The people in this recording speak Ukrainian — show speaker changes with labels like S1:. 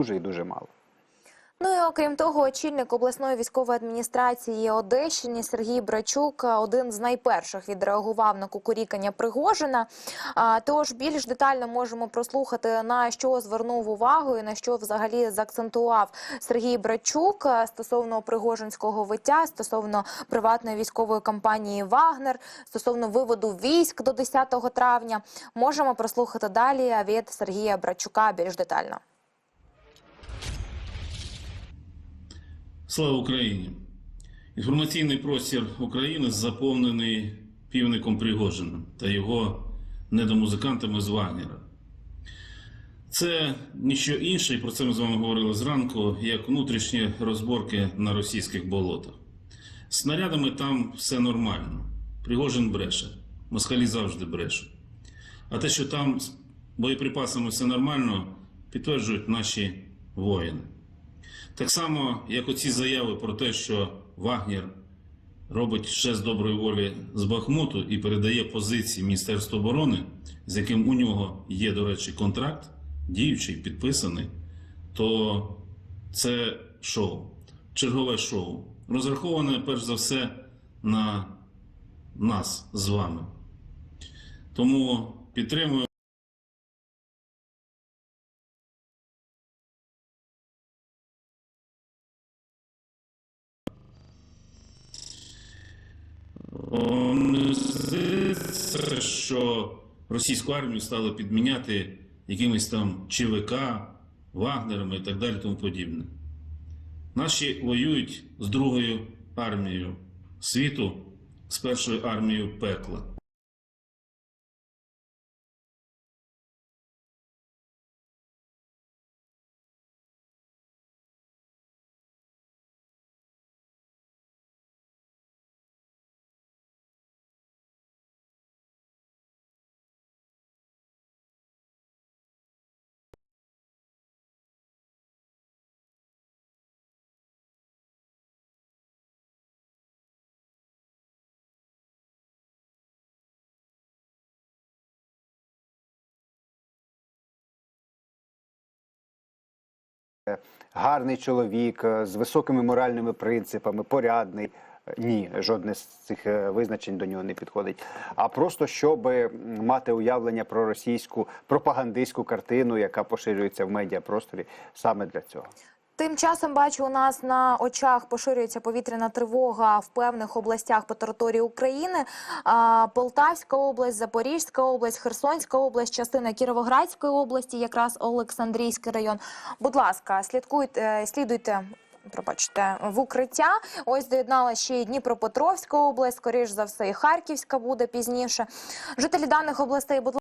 S1: дуже і дуже мало.
S2: Ну і окрім того, очільник обласної військової адміністрації Одещині Сергій Брачук е, один з найперших відреагував на кукурікання Пригожина. Тож більш детально можемо прослухати на що звернув увагу і на що взагалі заакцентував Сергій Брачук е, стосовно пригожинського виття, стосовно приватної військової компанії Вагнер, стосовно виводу військ до 10 травня. Можемо прослухати далі від Сергія Брачука більш детально.
S3: Слава Україні! Інформаційний простір України заповнений півником Пригожиним та його недомузикантами з Вагнера. Це ніщо інше, і про це ми з вами говорили зранку, як внутрішні розборки на російських болотах. Снарядами там все нормально. Пригожин бреше, москалі завжди брешуть. А те, що там з боєприпасами все нормально, підтверджують наші воїни. Так само, як оці заяви про те, що Вагнер робить ще з доброї волі з Бахмуту і передає позиції Міністерства оборони, з яким у нього є, до речі, контракт, діючий, підписаний, то це шоу, чергове шоу, розраховане перш за все на нас з вами. Тому підтримую. Не здається, що російську армію стало підміняти якимись там ЧВК, Вагнерами і так далі, тому подібне. Наші воюють з другою армією світу, з першою армією пекла.
S1: Гарний чоловік е, з високими моральними принципами, порядний. Е, Ні, жодне з цих е, визначень до нього не підходить. А просто щоб мати уявлення про російську пропагандистську картину, яка поширюється в медіапросторі саме для цього.
S2: Тим часом бачу, у нас на очах поширюється повітряна тривога в певних областях по території України. Полтавська область, Запорізька область, Херсонська область, частина Кіровоградської області, якраз Олександрійський район. Будь ласка, слідкуйте, е, слідуйте. Пробачте, в укриття. Ось доєднала ще й Дніпропетровська область, скоріш за все, і Харківська буде пізніше. Жителі даних областей, будь